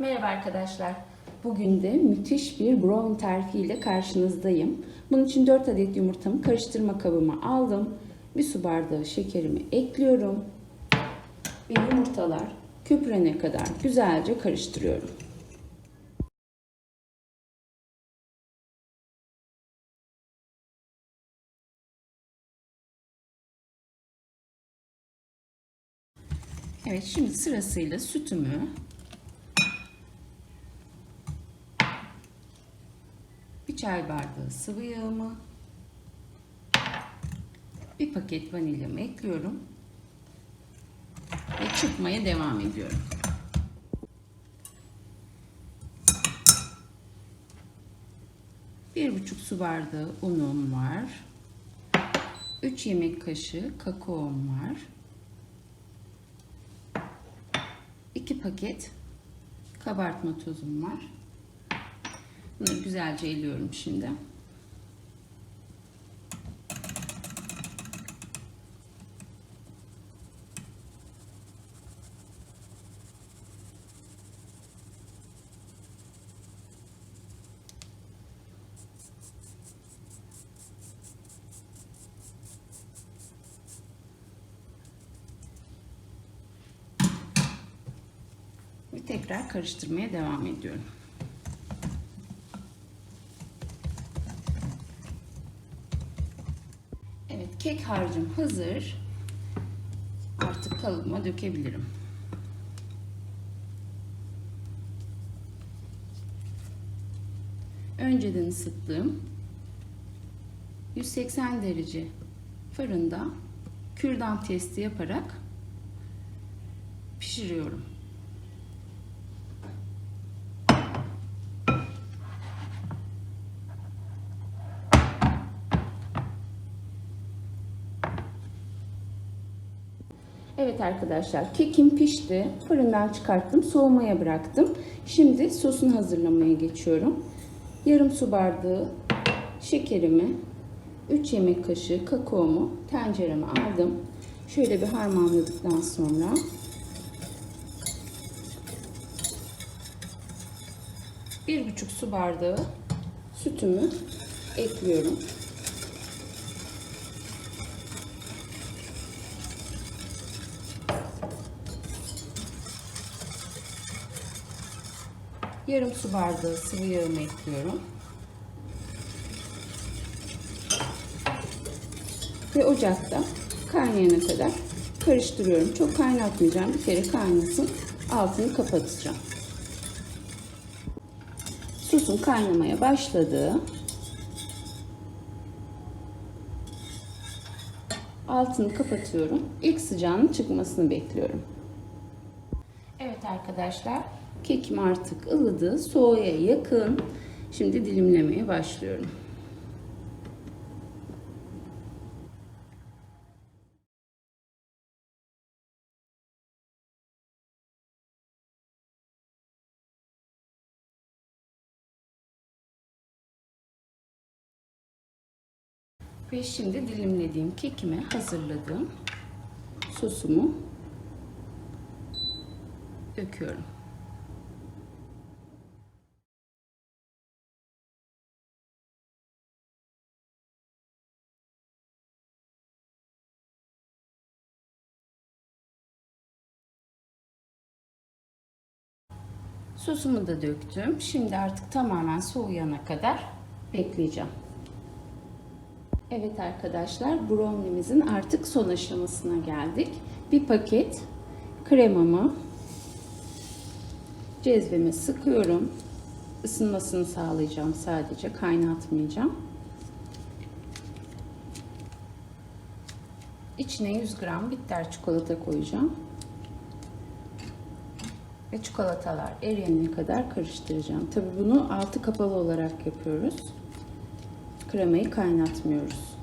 Merhaba arkadaşlar. Bugün de müthiş bir brownie tarifi ile karşınızdayım. Bunun için 4 adet yumurtamı karıştırma kabıma aldım. Bir su bardağı şekerimi ekliyorum. Ve yumurtalar köpürene kadar güzelce karıştırıyorum. Evet şimdi sırasıyla sütümü bir çay bardağı sıvı yağımı bir paket vanilyamı ekliyorum ve çırpmaya devam ediyorum. Bir buçuk su bardağı unum var. 3 yemek kaşığı kakaom var. 2 paket kabartma tozum var. Bunları güzelce eliyorum şimdi. Tekrar karıştırmaya devam ediyorum. Evet, kek harcım hazır. Artık kalıbıma dökebilirim. Önceden ısıttığım 180 derece fırında kürdan testi yaparak pişiriyorum. Evet arkadaşlar kekim pişti. Fırından çıkarttım. Soğumaya bıraktım. Şimdi sosunu hazırlamaya geçiyorum. Yarım su bardağı şekerimi, 3 yemek kaşığı kakaomu tencereme aldım. Şöyle bir harmanladıktan sonra bir buçuk su bardağı sütümü ekliyorum. Yarım su bardağı sıvı yağımı ekliyorum. Ve ocakta kaynayana kadar karıştırıyorum. Çok kaynatmayacağım. Bir kere kaynasın. Altını kapatacağım. Sosum kaynamaya başladı. Altını kapatıyorum. İlk sıcağının çıkmasını bekliyorum. Evet arkadaşlar, kekim artık ılıdı, soğuya yakın. Şimdi dilimlemeye başlıyorum. Ve şimdi dilimlediğim kekimi hazırladım. Sosumu döküyorum. Sosumu da döktüm. Şimdi artık tamamen soğuyana kadar bekleyeceğim. Evet arkadaşlar, brownie'mizin artık son aşamasına geldik. Bir paket kremamı cezveme sıkıyorum. Isınmasını sağlayacağım sadece, kaynatmayacağım. İçine 100 gram bitter çikolata koyacağım. Ve çikolatalar eriyene kadar karıştıracağım. Tabi bunu altı kapalı olarak yapıyoruz. Kremayı kaynatmıyoruz.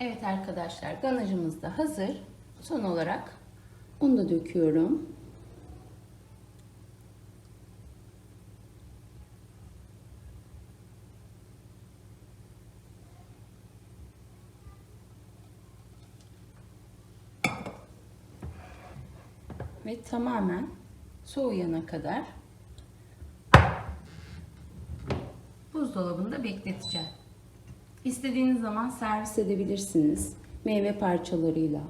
Evet arkadaşlar ganajımız da hazır. Son olarak un da döküyorum. Ve tamamen soğuyana kadar buzdolabında bekleteceğim. İstediğiniz zaman servis edebilirsiniz. Meyve parçalarıyla,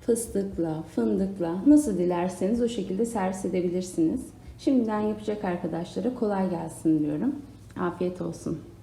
fıstıkla, fındıkla nasıl dilerseniz o şekilde servis edebilirsiniz. Şimdiden yapacak arkadaşlara kolay gelsin diyorum. Afiyet olsun.